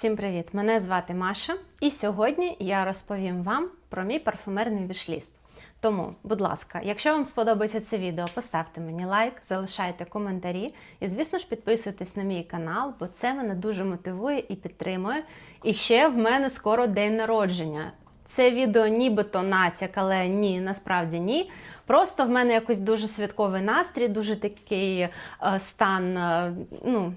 Всім привіт! Мене звати Маша, і сьогодні я розповім вам про мій парфумерний вішліст. Тому, будь ласка, якщо вам сподобається це відео, поставте мені лайк, залишайте коментарі і, звісно ж, підписуйтесь на мій канал, бо це мене дуже мотивує і підтримує. І ще в мене скоро день народження. Це відео нібито натяк, але ні, насправді ні. Просто в мене якось дуже святковий настрій, дуже такий е, стан. е, ну,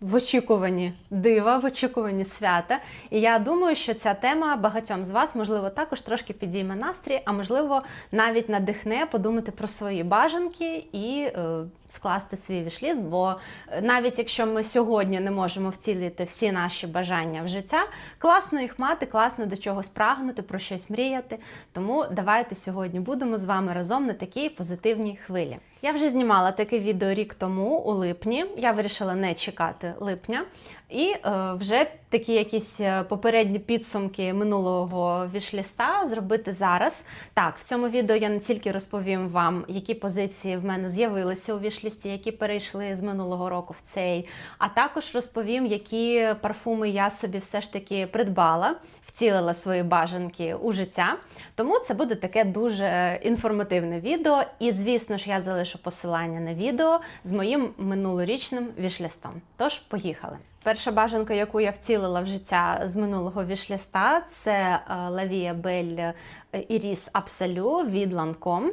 в очікуванні дива, в очікуванні свята. І я думаю, що ця тема багатьом з вас, можливо, також трошки підійме настрій, а можливо, навіть надихне подумати про свої бажанки і е, скласти свій вішліст. Бо е, навіть якщо ми сьогодні не можемо вцілити всі наші бажання в життя, класно їх мати, класно до чогось прагнути, про щось мріяти. Тому давайте сьогодні будемо з вами разом на такій позитивній хвилі. Я вже знімала таке відео рік тому, у липні. Я вирішила не чекати липня. І е, вже такі якісь е, попередні підсумки минулого вішліста зробити зараз. Так, в цьому відео я не тільки розповім вам, які позиції в мене з'явилися у вішлісті, які перейшли з минулого року в цей, а також розповім, які парфуми я собі все ж таки придбала, втілила свої бажанки у життя. Тому це буде таке дуже інформативне відео. І, звісно ж, я залишу посилання на відео з моїм минулорічним вішлістом. Тож, поїхали. Перша бажанка, яку я втілила в життя з минулого вішліста, це Лавія Бель Iris Absolu від Lancome.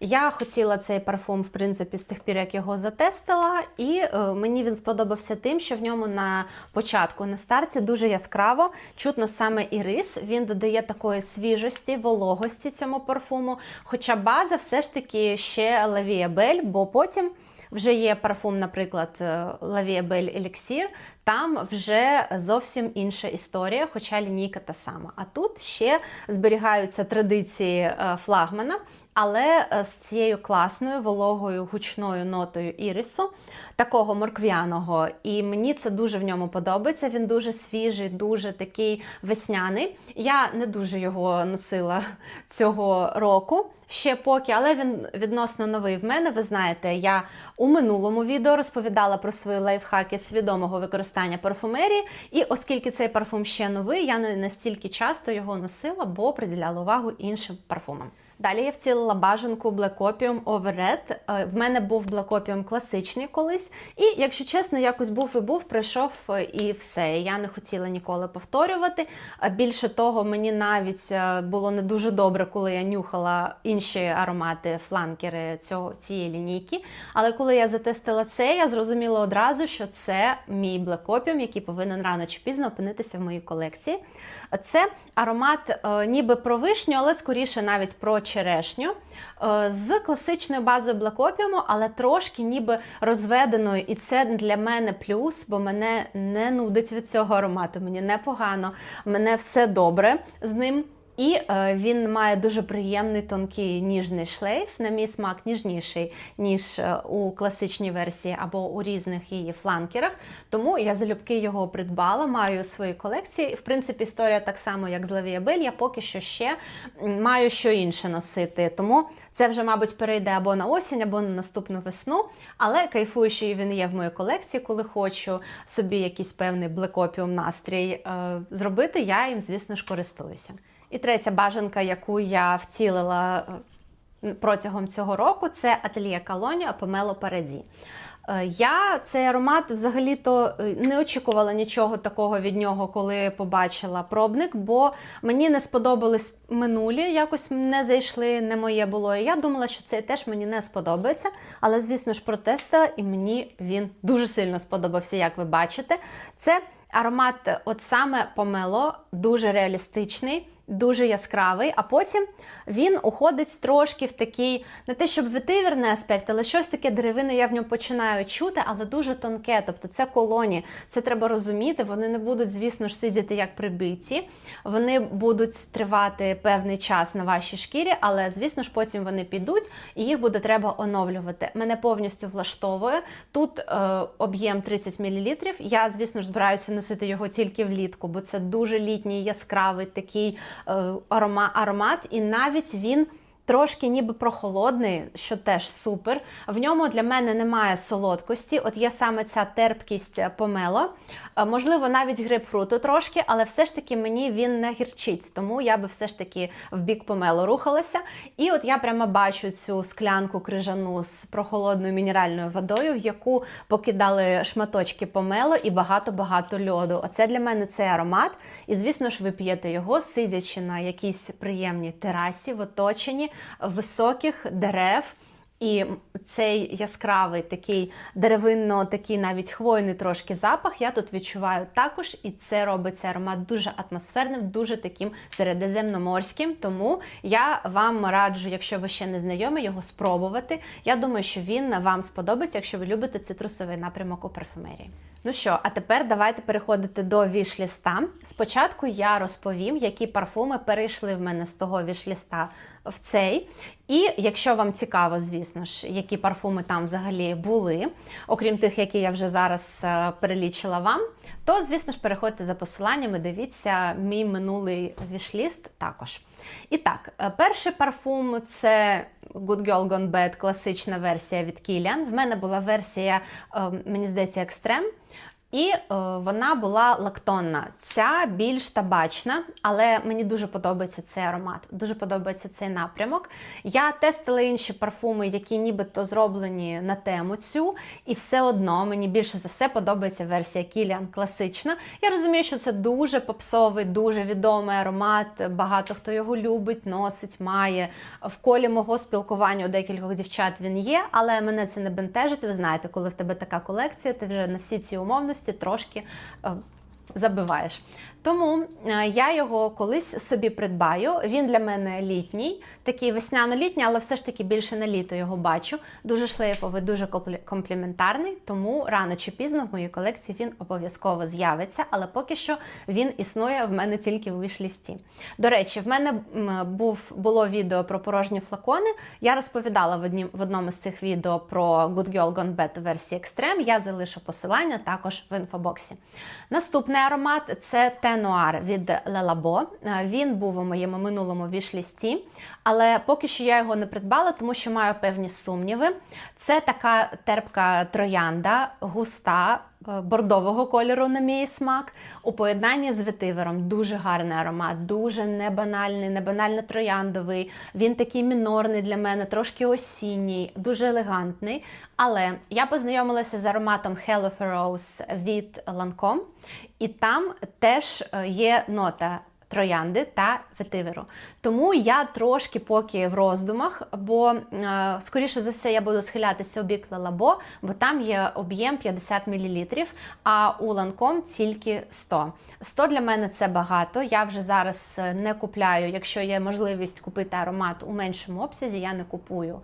Я хотіла цей парфум, в принципі, з тих пір, як його затестила, і е, мені він сподобався тим, що в ньому на початку, на старті, дуже яскраво чутно саме ірис. Він додає такої свіжості, вологості цьому парфуму. Хоча база все ж таки ще Лавія Бель, бо потім. Вже є парфум, наприклад, Belle Elixir, там вже зовсім інша історія, хоча лінійка та сама. А тут ще зберігаються традиції е, флагмана, але е, з цією класною вологою гучною нотою ірису, такого морквяного. І мені це дуже в ньому подобається. Він дуже свіжий, дуже такий весняний. Я не дуже його носила цього року. Ще поки, але він відносно новий в мене. Ви знаєте, я у минулому відео розповідала про свої лайфхаки свідомого використання парфумерії. І оскільки цей парфум ще новий, я не настільки часто його носила, бо приділяла увагу іншим парфумам. Далі я вцілила бажанку Black Opium Over Е, В мене був Black Opium класичний колись. І, якщо чесно, якось був і був, прийшов е, і все. Я не хотіла ніколи повторювати. Е, Більше того, мені навіть було не дуже добре, коли я нюхала інші аромати, фланкери цього, цієї лінійки. Але коли я затестила це, я зрозуміла одразу, що це мій Black Opium, який повинен рано чи пізно опинитися в моїй колекції. Це аромат ніби про вишню, але скоріше навіть про черешню е, з класичною базою Opium, але трошки ніби розведеною. І це для мене плюс, бо мене не нудить від цього аромату. Мені непогано, мене все добре з ним. І е, він має дуже приємний тонкий ніжний шлейф. На мій смак ніжніший, ніж е, у класичній версії або у різних її фланкерах. Тому я залюбки його придбала, маю у своїй колекції. В принципі, історія так само, як з Лавія Бель, я поки що ще маю що інше носити. Тому це вже, мабуть, перейде або на осінь, або на наступну весну. Але кайфую, що він є в моїй колекції, коли хочу собі якийсь певний блекопіум настрій е, зробити, я їм, звісно ж, користуюся. І третя бажанка, яку я втілила е, протягом цього року, це ательє Калоніо Помело Параді. Е, Я цей аромат взагалі-то е, не очікувала нічого такого від нього, коли побачила пробник, бо мені не сподобались минулі, якось не зайшли, не моє було. І я думала, що цей теж мені не сподобається. Але, звісно ж, протестила, і мені він дуже сильно сподобався, як ви бачите. Це аромат, от саме помело, дуже реалістичний. Дуже яскравий, а потім він уходить трошки в такий, не те, щоб ветивірний аспект, але щось таке деревини я в ньому починаю чути, але дуже тонке. Тобто це колоні, це треба розуміти. Вони не будуть, звісно ж, сидіти як прибиті. Вони будуть тривати певний час на вашій шкірі, але, звісно ж, потім вони підуть і їх буде треба оновлювати. Мене повністю влаштовує. Тут е, об'єм 30 мл. Я, звісно ж, збираюся носити його тільки влітку, бо це дуже літній, яскравий такий аромат, і навіть він трошки ніби прохолодний, що теж супер. В ньому для мене немає солодкості, от є саме ця терпкість помело. Е, Можливо, навіть грейпфруту трошки, але все ж таки мені він не гірчить, тому я би все ж таки в бік помело рухалася. І от я прямо бачу цю склянку крижану з прохолодною мінеральною водою, в яку покидали шматочки помело і багато-багато льоду. Оце для мене цей аромат. І, звісно ж, ви п'єте його, сидячи на якійсь приємній терасі в оточенні високих дерев. І цей яскравий такий деревинно, такий навіть хвойний трошки запах, я тут відчуваю також, і це робить цей аромат дуже атмосферним, дуже таким середземноморським. Тому я вам раджу, якщо ви ще не знайомі, його спробувати. Я думаю, що він вам сподобається, якщо ви любите цитрусовий напрямок у парфумерії. Ну що, а тепер давайте переходити до вішліста. Спочатку я розповім, які парфуми перейшли в мене з того вішліста в цей. І якщо вам цікаво, звісно ж, які парфуми там взагалі були, окрім тих, які я вже зараз е, перелічила вам, то, звісно ж, переходьте за посиланнями, дивіться мій минулий вішліст також. І так, е, перший парфум це Good Girl Gone Bad, класична версія від Kilian. В мене була версія, е, мені здається, Extreme. І е, вона була лактонна. Ця більш табачна, але мені дуже подобається цей аромат, дуже подобається цей напрямок. Я тестила інші парфуми, які нібито зроблені на тему цю, і все одно мені більше за все подобається версія Kilian класична. Я розумію, що це дуже попсовий, дуже відомий аромат. Багато хто його любить, носить, має. В колі мого спілкування у декількох дівчат він є, але мене це не бентежить. Ви знаєте, коли в тебе така колекція, ти вже на всі ці умовності трошки е, забиваєш. Тому е, я його колись собі придбаю. Він для мене літній, такий весняно-літній, але все ж таки більше на літо його бачу. Дуже шлейфовий, дуже компліментарний, тому рано чи пізно в моїй колекції він обов'язково з'явиться, але поки що він існує в мене тільки у вішлісті. До речі, в мене був, було відео про порожні флакони. Я розповідала в, одні, в одному з цих відео про Good Girl Gone Bad версії Extreme. Я залишу посилання також в інфобоксі. Наступний аромат це Нуар від Лелабо. Він був у моєму минулому вішлісті, але поки що я його не придбала, тому що маю певні сумніви. Це така терпка троянда, густа. Бордового кольору, на мій смак, у поєднанні з ветивером. Дуже гарний аромат, дуже небанальний, небанально трояндовий. Він такий мінорний для мене, трошки осінній, дуже елегантний. Але я познайомилася з ароматом Hello Rose від Lancome, і там теж є нота. Троянди та ветиверу. Тому я трошки поки в роздумах, бо, е, скоріше за все, я буду схилятися у бік Лелабо, бо там є об'єм 50 мл, а у Ланком тільки 100. 100 для мене це багато. Я вже зараз не купляю, якщо є можливість купити аромат у меншому обсязі, я не купую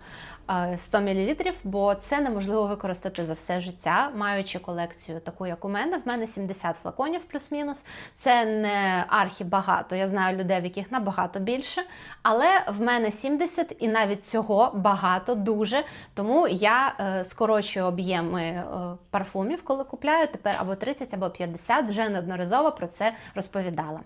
100 мл, бо це неможливо використати за все життя, маючи колекцію таку, як у мене. В мене 70 флаконів плюс-мінус. Це не архібагато. Я знаю людей, в яких набагато більше. Але в мене 70 і навіть цього багато, дуже. Тому я е, скорочую об'єми е, парфумів, коли купляю. Тепер або 30, або 50, вже неодноразово про це розповідала.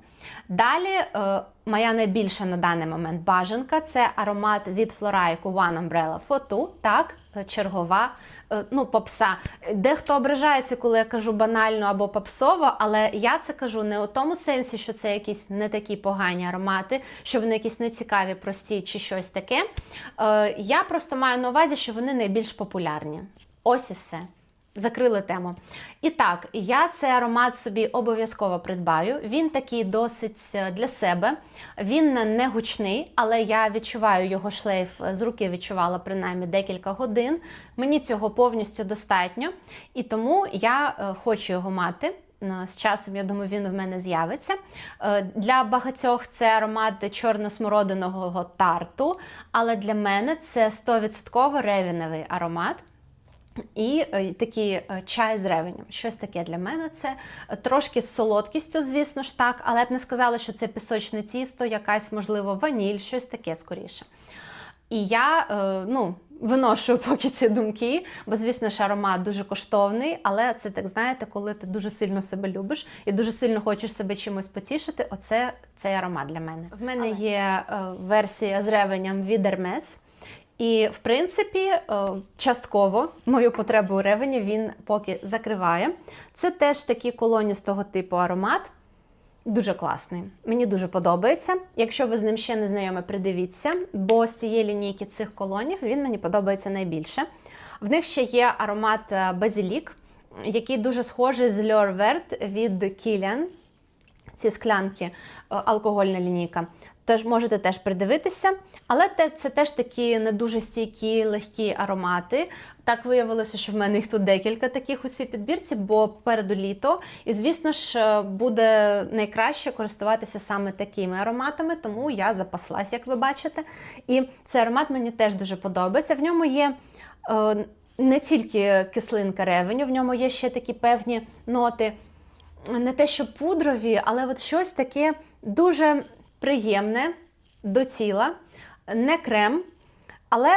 Далі. Е, Моя найбільша на даний момент бажанка це аромат від Floraic One Umbrella Photo, так, чергова, ну, попса. Дехто ображається, коли я кажу банально або попсово, але я це кажу не у тому сенсі, що це якісь не такі погані аромати, що вони якісь нецікаві, прості чи щось таке. Я просто маю на увазі, що вони найбільш популярні. Ось і все. Закрили тему. І так, я цей аромат собі обов'язково придбаю. Він такий досить е, для себе. Він не гучний, але я відчуваю його шлейф з руки відчувала принаймні декілька годин. Мені цього повністю достатньо. І тому я е, хочу його мати. З часом, я думаю, він в мене з'явиться. Е, для багатьох це аромат чорно-смородиного тарту, але для мене це 100% ревіневий аромат. І е, такий е, чай з ревенем. Щось таке для мене це трошки з солодкістю, звісно ж так, але я б не сказала, що це пісочне тісто, якась, можливо, ваніль, щось таке скоріше. І я е, ну, виношую поки ці думки, бо, звісно ж, аромат дуже коштовний, але це так знаєте, коли ти дуже сильно себе любиш і дуже сильно хочеш себе чимось потішити. Оце цей аромат для мене. В мене Але. є е, версія з ревенем від Hermes. І, в принципі, е, частково мою потребу у ревені він поки закриває. Це теж такий колоністого типу аромат. Дуже класний. Мені дуже подобається. Якщо ви з ним ще не знайомі, придивіться, бо з цієї лінійки цих колонів він мені подобається найбільше. В них ще є аромат е, базилік, який дуже схожий з Vert від Kilian. Ці склянки, е, алкогольна лінійка. Теж можете теж придивитися, але це теж такі не дуже стійкі, легкі аромати. Так виявилося, що в мене їх тут декілька таких у цій підбірці, бо попереду літо. І, звісно ж, е, буде найкраще користуватися саме такими ароматами, тому я запаслась, як ви бачите. І цей аромат мені теж дуже подобається. В ньому є. е, Не тільки кислинка ревеню, в ньому є ще такі певні ноти, не те, що пудрові, але от щось таке дуже приємне до тіла, не крем, але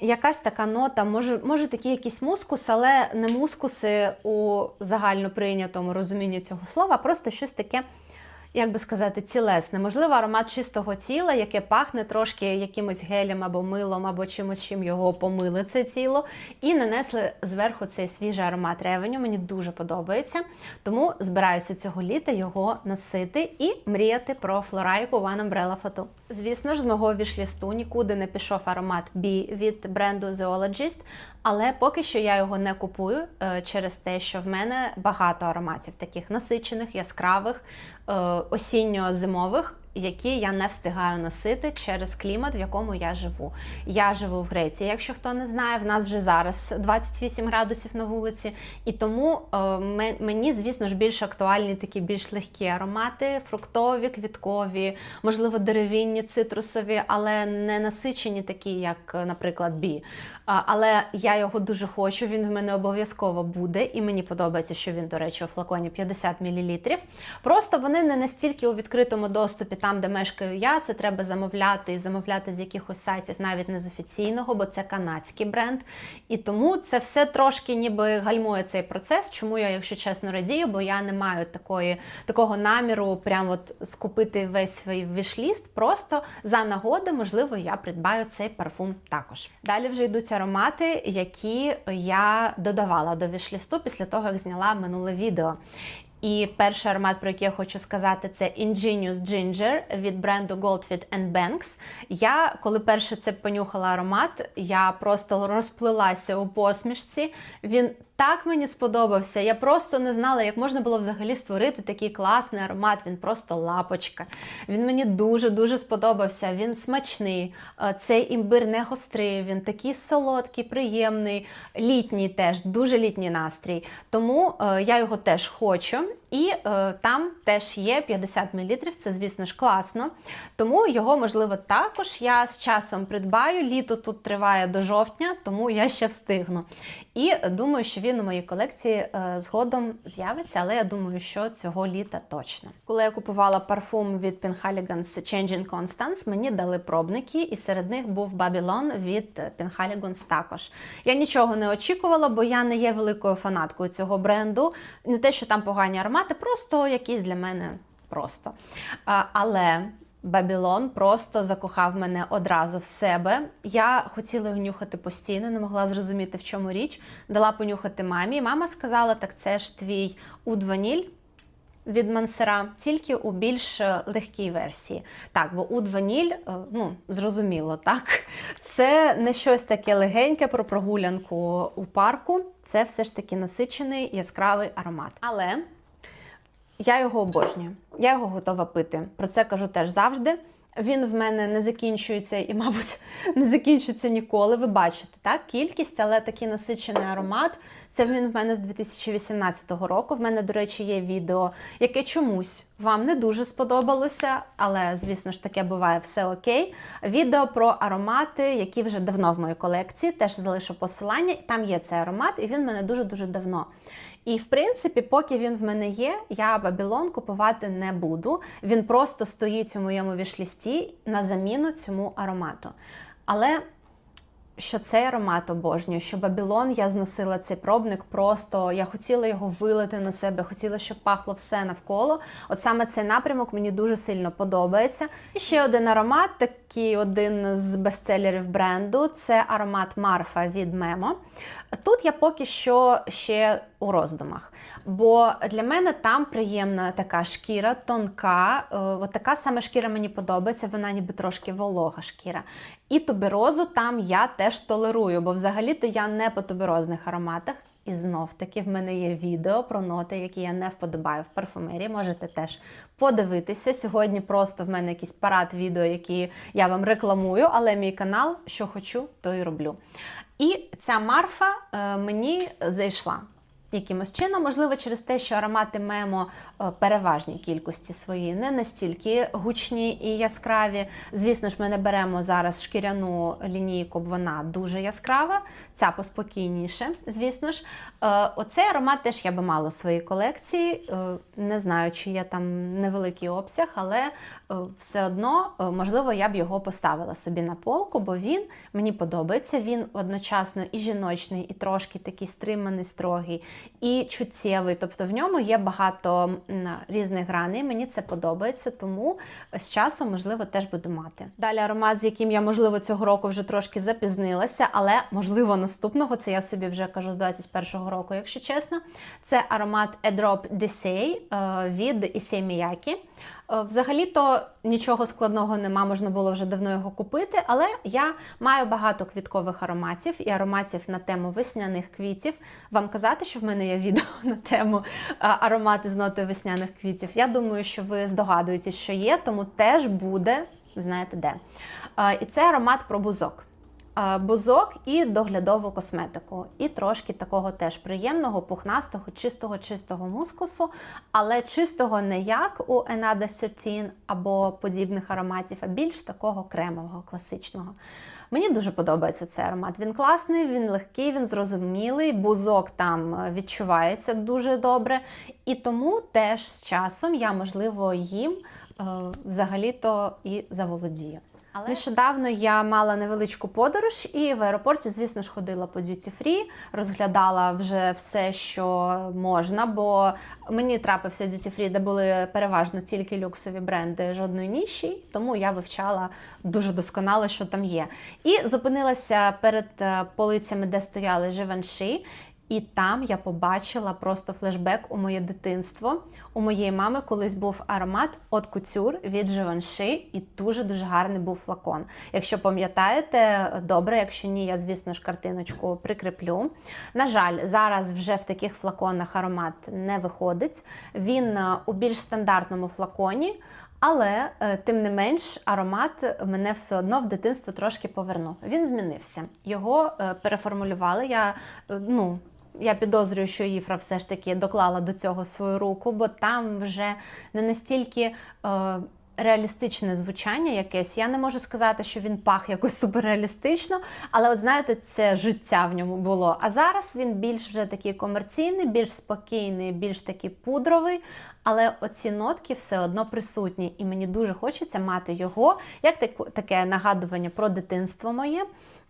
якась така нота, може, може такі якісь мускус, але не мускуси у загально прийнятому розумінні цього слова, просто щось таке. Як би сказати, цілесне, можливо, аромат чистого тіла, яке пахне трошки якимось гелем або милом, або чимось, чим його помили це тіло, і нанесли зверху цей свіжий аромат ревеню. Мені дуже подобається. Тому збираюся цього літа його носити і мріяти про флорайку One Umbrella Photo. Звісно ж, з мого вішлісту нікуди не пішов аромат B від бренду Zoologist, але поки що я його не купую е, через те, що в мене багато ароматів, таких насичених, яскравих, осінньо-зимових. Які я не встигаю носити через клімат, в якому я живу. Я живу в Греції, якщо хто не знає, в нас вже зараз 28 градусів на вулиці, і тому е, мені, звісно ж, більш актуальні такі більш легкі аромати, фруктові, квіткові, можливо, деревінні, цитрусові, але не насичені, такі, як, е, наприклад, бі. А, Але я його дуже хочу, він в мене обов'язково буде, і мені подобається, що він, до речі, у флаконі 50 мл. Просто вони не настільки у відкритому доступі, там, де мешкаю я, це треба замовляти і замовляти з якихось сайтів, навіть не з офіційного, бо це канадський бренд. І тому це все трошки ніби гальмує цей процес. Чому я, якщо чесно, радію, бо я не маю такої, такого наміру прямо от скупити весь свій вішліст. Просто за нагоди, можливо, я придбаю цей парфум також. Далі вже йдуть аромати, які я додавала до вішлісту після того, як зняла минуле відео. І перший аромат, про який я хочу сказати, це Ingenious Ginger від бренду Goldfeet Banks. Я, коли перше це понюхала аромат, я просто розплилася у посмішці. Він так мені сподобався. Я просто не знала, як можна було взагалі створити такий класний аромат. Він просто лапочка. Він мені дуже-дуже сподобався. Він смачний. Е, Цей імбир не гострий, він такий солодкий, приємний, літній теж, дуже літній настрій. Тому е, я його теж хочу. І е, там теж є 50 мл, це, звісно ж, класно. Тому його, можливо, також я з часом придбаю. Літо тут триває до жовтня, тому я ще встигну. І думаю, що він у моїй колекції е, згодом з'явиться, але я думаю, що цього літа точно. Коли я купувала парфум від Penhaligon's Changing Constance, мені дали пробники, і серед них був Babylon від Penhaligon's також. Я нічого не очікувала, бо я не є великою фанаткою цього бренду. Не те, що там погані аромати, просто якісь для мене просто. Але Бабілон просто закохав мене одразу в себе. Я хотіла нюхати постійно, не могла зрозуміти, в чому річ. Дала понюхати мамі. Мама сказала: так це ж твій уд ваніль від Мансера, тільки у більш е, легкій версії. Так, бо уд ваніль, е, ну зрозуміло, так. Це не щось таке легеньке про прогулянку у парку. Це все ж таки насичений яскравий аромат. Але я його обожнюю. Я його готова пити. Про це кажу теж завжди. Він в мене не закінчується і, мабуть, не закінчиться ніколи. Ви бачите, так? Кількість, але такий насичений аромат. Це він в мене з 2018 року. В мене, до речі, є відео, яке чомусь вам не дуже сподобалося, але, звісно ж, таке буває все окей. Відео про аромати, які вже давно в моїй колекції. Теж залишу посилання. Там є цей аромат, і він в мене дуже-дуже давно. І в принципі, поки він в мене є, я Бабілон купувати не буду. Він просто стоїть у моєму вішлісті на заміну цьому аромату. Але що цей аромат обожнюю, що Бабілон я зносила цей пробник просто. Я хотіла його вилити на себе, хотіла, щоб пахло все навколо. От саме цей напрямок мені дуже сильно подобається. І ще один аромат, такий один з бестселерів бренду це аромат Марфа від Мемо. Тут я поки що ще у роздумах, бо для мене там приємна така шкіра, тонка. Е, От така саме шкіра мені подобається, вона ніби трошки волога шкіра. І туберозу там я теж толерую, бо взагалі-то я не по туберозних ароматах. І знов таки в мене є відео про ноти, які я не вподобаю в парфумерії. Можете теж подивитися. Сьогодні просто в мене якийсь парад відео, які я вам рекламую, але мій канал, що хочу, то і роблю. І ця марфа е, мені зайшла. Якимось чином, можливо, через те, що аромати Мемо е, переважній кількості свої не настільки гучні і яскраві. Звісно ж, ми не беремо зараз шкіряну лінійку, бо вона дуже яскрава, ця поспокійніше, звісно ж. Е, Оцей аромат теж я би мала у своїй колекції. Е, Не знаю, чи є там невеликий обсяг, але все одно, е, можливо, я б його поставила собі на полку, бо він мені подобається. Він одночасно і жіночний, і трошки такий стриманий, строгий, і чуттєвий. Тобто в ньому є багато різних граней. Мені це подобається, тому з часом, можливо, теж буду мати. Далі аромат, з яким я, можливо, цього року вже трошки запізнилася, але можливо наступного, це я собі вже кажу з 21-го року, якщо чесно. Це аромат A Drop Desay е, від Issey Miyake. Е, Взагалі-то нічого складного нема, можна було вже давно його купити, але я маю багато квіткових ароматів і ароматів на тему весняних квітів. Вам казати, що в мене є відео на тему е, аромати з нотою весняних квітів. Я думаю, що ви здогадуєтесь, що є, тому теж буде, знаєте де. Е, І це аромат про бузок. Е, і доглядову косметику, і трошки такого теж приємного, пухнастого, чистого, чистого мускусу, але чистого не як у Enada 13 або подібних ароматів, а більш такого кремового, класичного. Мені дуже подобається цей аромат. Він класний, він легкий, він зрозумілий, бузок там е, відчувається дуже добре. І тому теж з часом я, можливо, їм е, взагалі-то і заволодію. Але нещодавно я мала невеличку подорож, і в аеропорті, звісно ж, ходила по Duty Free, розглядала вже все, що можна, бо мені трапився Duty Free, де були переважно тільки люксові бренди, жодної ніші, тому я вивчала дуже досконало, що там є. І зупинилася перед е, полицями, де стояли Givenchy, і там я побачила просто флешбек у моє дитинство. У моєї мами колись був аромат от Couture від Givenchy, і дуже-дуже гарний був флакон. Якщо пам'ятаєте, добре, якщо ні, я, звісно ж, картиночку прикріплю. На жаль, зараз вже в таких флаконах аромат не виходить. Він е, у більш стандартному флаконі. Але е, тим не менш аромат мене все одно в дитинство трошки повернув. Він змінився. Його е, переформулювали. Я ну. Я підозрюю, що Іфра все ж таки доклала до цього свою руку, бо там вже не настільки е, реалістичне звучання якесь. Я не можу сказати, що він пах якось суперреалістично, але от знаєте, це життя в ньому було. А зараз він більш вже такий комерційний, більш спокійний, більш такий пудровий. Але оці нотки все одно присутні, і мені дуже хочеться мати його як таке нагадування про дитинство моє.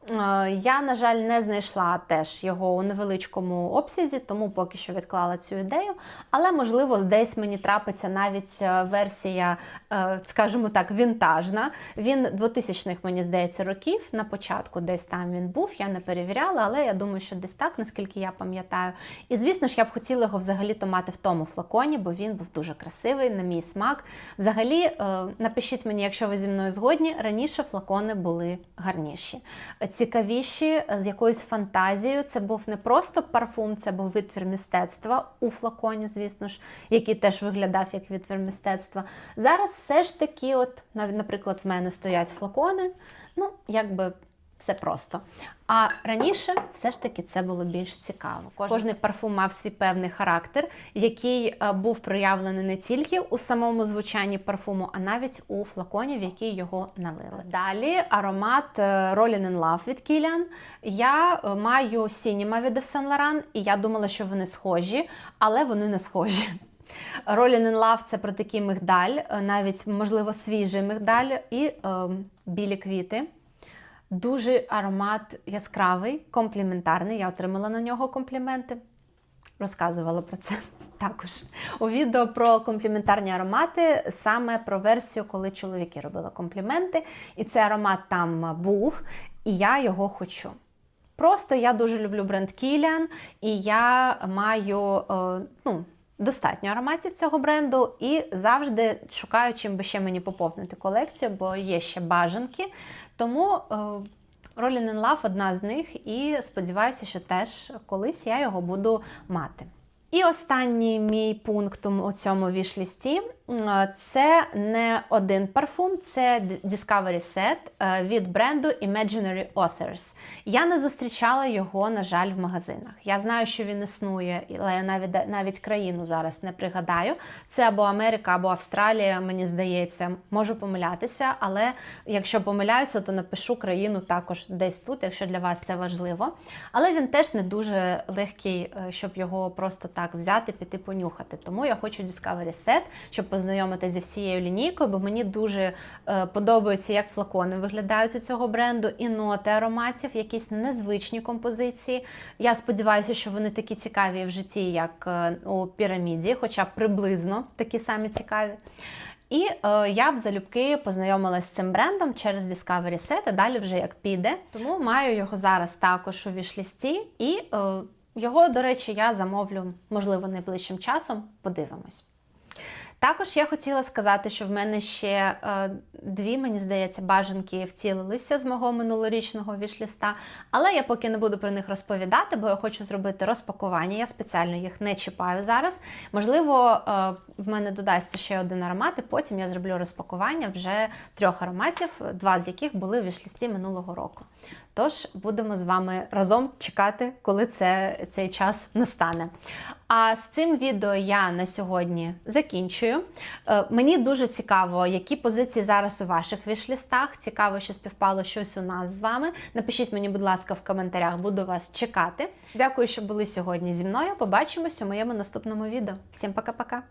Е, Я, на жаль, не знайшла теж його у невеличкому обсязі, тому поки що відклала цю ідею. Але, можливо, десь мені трапиться навіть е, версія, е, скажімо так, вінтажна. Він 2000-х, мені здається, років. На початку десь там він був, я не перевіряла, але я думаю, що десь так, наскільки я пам'ятаю. І звісно ж, я б хотіла його взагалі-то мати в тому флаконі, бо він був дуже красивий, на мій смак. Взагалі, напишіть мені, якщо ви зі мною згодні, раніше флакони були гарніші цікавіші, з якоюсь фантазією. Це був не просто парфум, це був витвір мистецтва у флаконі, звісно ж, який теж виглядав як витвір мистецтва. Зараз все ж таки, от, наприклад, в мене стоять флакони, ну, якби. Все просто. А раніше все ж таки це було більш цікаво. Кожний парфум мав свій певний характер, який е, був проявлений не тільки у самому звучанні парфуму, а навіть у флаконі, в який його налили. Далі аромат е, Rolling in Love від Kilian. Я е, маю Cinema від Yves Saint Laurent, і я думала, що вони схожі, але вони не схожі. Rolling in Love – це про такий мигдаль, навіть можливо свіжий мигдаль і е, білі квіти. Дуже аромат яскравий, компліментарний. Я отримала на нього компліменти. Розказувала про це також у відео про компліментарні аромати, саме про версію, коли чоловіки робили компліменти. І цей аромат там був, і я його хочу. Просто я дуже люблю бренд Kilian, і я маю е, ну, достатньо ароматів цього бренду і завжди шукаю, чим би ще мені поповнити колекцію, бо є ще бажанки. Тому е, Rolling in Love одна з них, і сподіваюся, що теж колись я його буду мати. І останній мій пункт у цьому вішлісті це не один парфум, це Discovery Set е, від бренду Imaginary Authors. Я не зустрічала його, на жаль, в магазинах. Я знаю, що він існує, але я навіть навіть країну зараз не пригадаю. Це або Америка, або Австралія, мені здається, можу помилятися, але якщо помиляюся, то напишу країну також десь тут, якщо для вас це важливо. Але він теж не дуже легкий, е, щоб його просто так взяти, піти понюхати. Тому я хочу Discovery Set, щоб познайомитися зі всією лінійкою, бо мені дуже е, подобається, як флакони виглядають у цього бренду, і ноти ароматів, якісь незвичні композиції. Я сподіваюся, що вони такі цікаві в житті, як е, у піраміді, хоча приблизно такі самі цікаві. І е, я б залюбки познайомилася з цим брендом через Discovery Set, а далі вже як піде. Тому маю його зараз також у вішлісті. І е, його, до речі, я замовлю, можливо, найближчим часом. Подивимось. Також я хотіла сказати, що в мене ще е, дві, мені здається, бажанки вцілилися з мого минулорічного вішліста, але я поки не буду про них розповідати, бо я хочу зробити розпакування. Я спеціально їх не чіпаю зараз. Можливо, е, в мене додасться ще один аромат, і потім я зроблю розпакування вже трьох ароматів, два з яких були в вішлісті минулого року. Тож будемо з вами разом чекати, коли це, цей час настане. А з цим відео я на сьогодні закінчую. Е, мені дуже цікаво, які позиції зараз у ваших вішлістах. Цікаво, що співпало щось у нас з вами. Напишіть мені, будь ласка, в коментарях, буду вас чекати. Дякую, що були сьогодні зі мною. Побачимось у моєму наступному відео. Всім пока-пока!